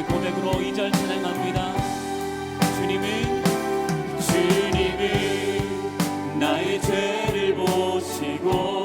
그 고백으로 이 절 찬양합니다. 주님은 주님은 나의 죄를 보시고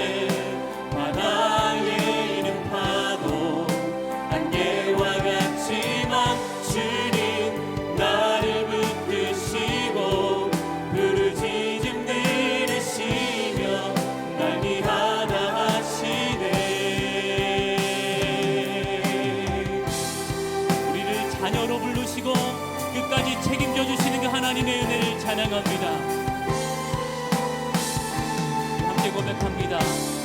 morning. 고백합니다.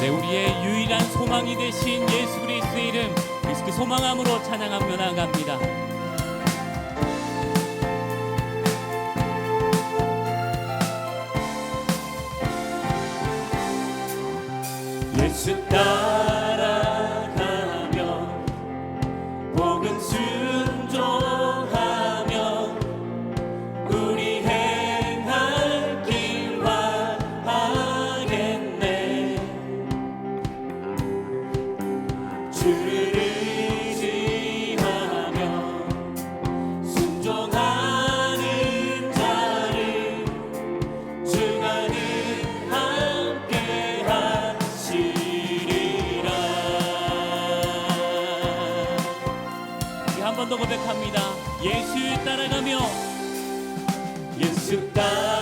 네, 우리의 유일한 소망이 되신 예수 그리스도의 이름 그리스도 소망함으로 찬양하며 나갑니다. 한 번 더 고백합니다. 예수 따라가며 예수 따라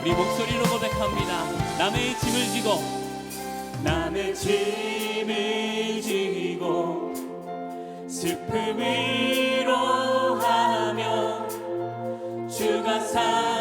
우리 목소리로 고백합니다. 슬픔 위로하며 주가 상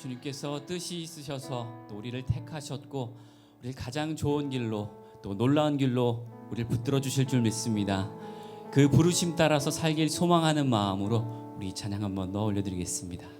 주님께서 뜻이 있으셔서 또 우리를 택하셨고 우리를 가장 좋은 길로 또 놀라운 길로 우리를 붙들어 주실 줄 믿습니다. 그 부르심 따라서 살길 소망하는 마음으로 우리 찬양 한번 넣어 올려드리겠습니다.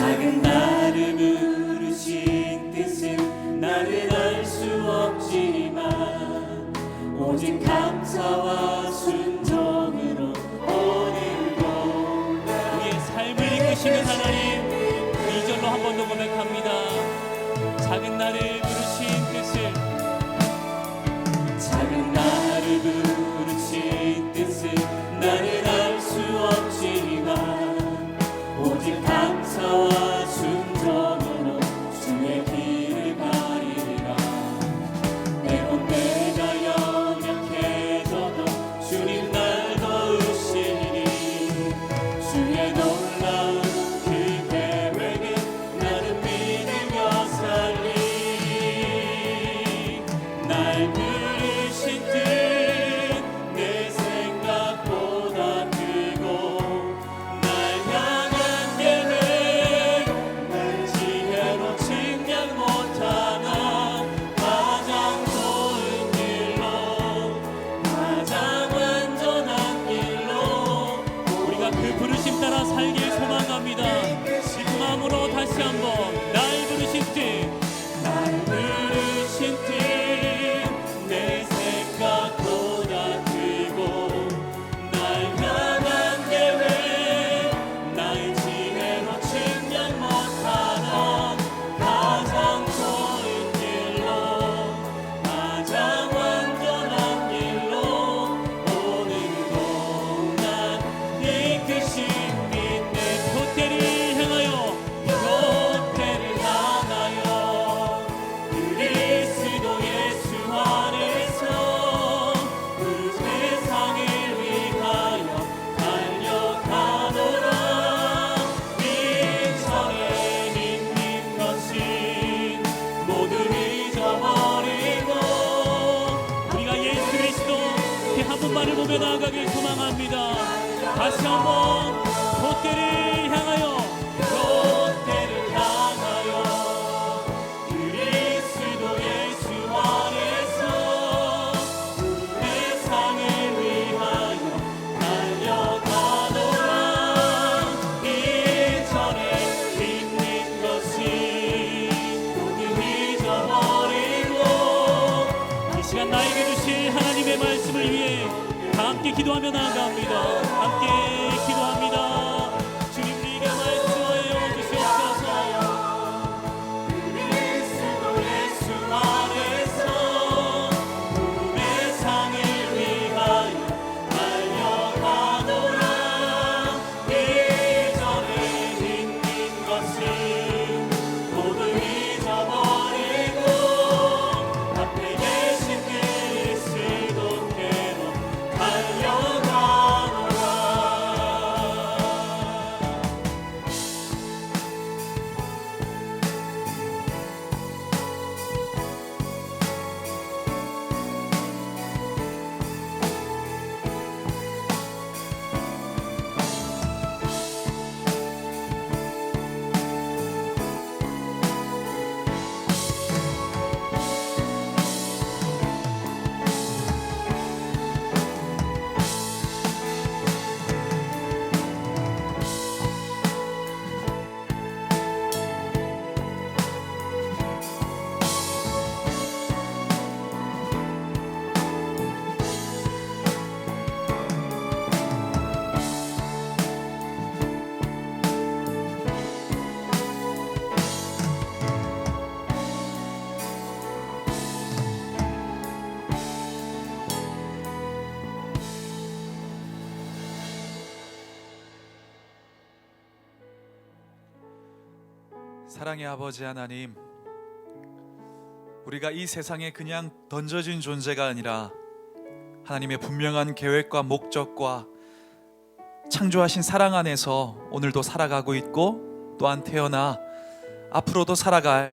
작은 나를 부르신 뜻은 나는 알 수 없지만 오직 감사와 순종으로 오늘도 우리의 삶을 이끄시는 하나님 이절로 한 번 더 고백합니다. 작은 나를 부르신 뜻을 작은 사랑의 아버지 하나님, 우리가 이 세상에 그냥 던져진 존재가 아니라 하나님의 분명한 계획과 목적과 창조하신 사랑 안에서 오늘도 살아가고 있고 또한 태어나 앞으로도 살아갈